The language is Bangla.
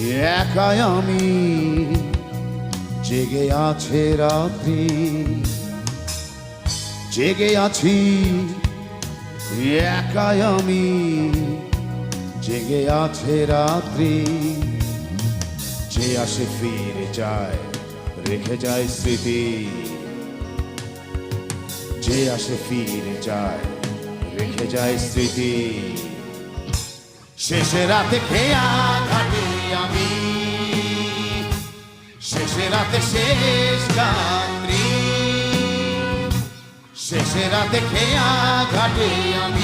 একাই আমি জেগে আছে রাত্রি। জেগে আছি, একাই আমি জেগে আছে রাত্রি। যে আসে ফিরে যায়, রেখে যায় স্মৃতি। যে আসে ফিরে যায়, রেখে যায় স্মৃতি। শেষে রাতে খেয়া ঘাটে আমি শেষে রাতে শেষ রাত্রি শেষে রাতে খেয়া ঘাটে আমি